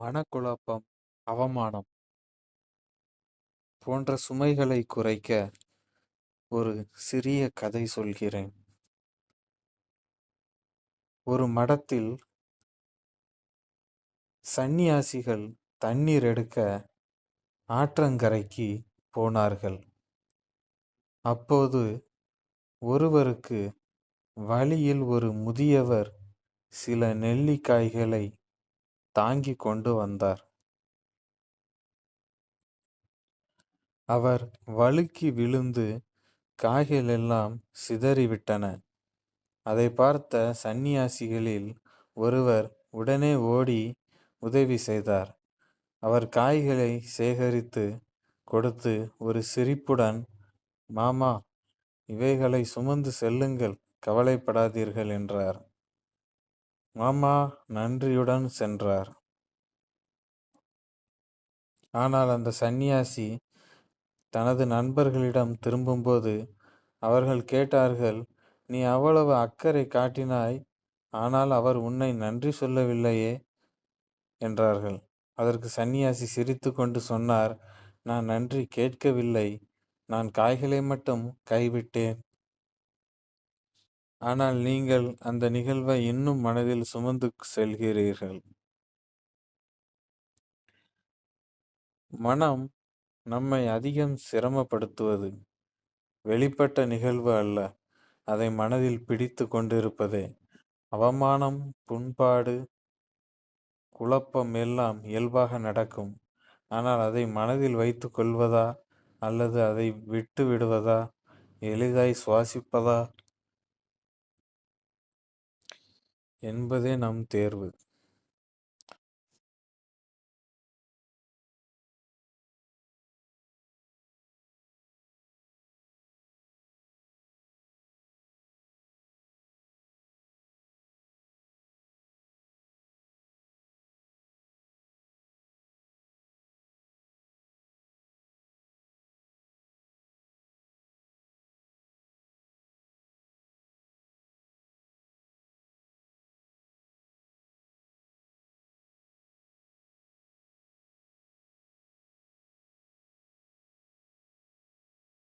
மனக்குழப்பம், அவமானம் போன்ற சுமைகளை குறைக்க ஒரு சிறிய கதை சொல்கிறேன். ஒரு மடத்தில் சந்நியாசிகள் தண்ணீர் எடுக்க ஆற்றங்கரைக்கு போனார்கள். அப்போது ஒருவருக்கு வழியில் ஒரு முதியவர் சில நெல்லிக்காய்களை தாங்கிக் கொண்டு வந்தார். அவர் வழுக்கி விழுந்து காய்கள் எல்லாம் சிதறிவிட்டன. அதை பார்த்த சந்நியாசிகளில் ஒருவர் உடனே ஓடி உதவி செய்தார். அவர் காய்களை சேகரித்து கொடுத்து ஒரு சிரிப்புடன் மாமா இவைகளை சுமந்து செல்லுங்கள் கவலைப்படாதீர்கள் என்றார். மாமா நன்றியுடன் சென்றார். ஆனால் அந்த சந்நியாசி தனது நண்பர்களிடம் திரும்பும்போது அவர்கள் கேட்டார்கள் நீ அவ்வளவு அக்கறை காட்டினாய் ஆனால் அவர் உன்னை நன்றி சொல்லவில்லையே என்றார்கள். அதற்கு சந்நியாசி சிரித்துக்கொண்டு சொன்னார் நான் நன்றி கேட்கவில்லை நான் காய்களை மட்டும் கைவிட்டேன். ஆனால் நீங்கள் அந்த நிகழ்வை இன்னும் மனதில் சுமந்து செல்கிறீர்கள். மனம் நம்மை அதிகம் சிரமப்படுத்துவது வெளிப்பட்ட நிகழ்வு அல்ல அதை மனதில் பிடித்து கொண்டிருப்பதே. அவமானம், புண்பாடு, குழப்பம் எல்லாம் இயல்பாக நடக்கும். ஆனால் அதை மனதில் வைத்து கொள்வதா அல்லது அதை விட்டு விடுவதா எளிதாய் சுவாசிப்பதா என்பதே நம் தேர்வு.